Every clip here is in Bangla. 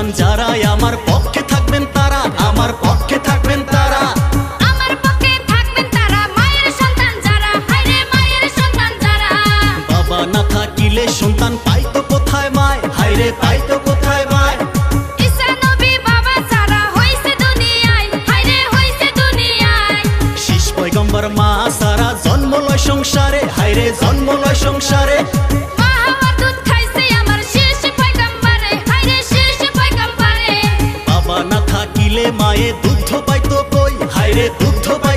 সন্তান যারাই আমার পথ দিলে মায়ে দুগ্ধ পাইতো কই? হাইরে দুগ্ধ পাই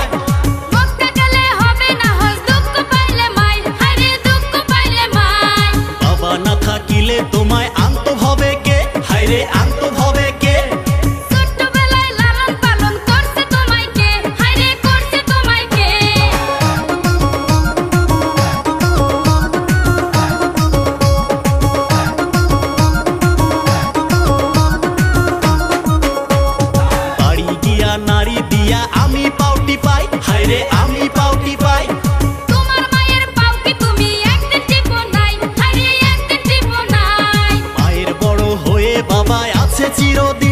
giro di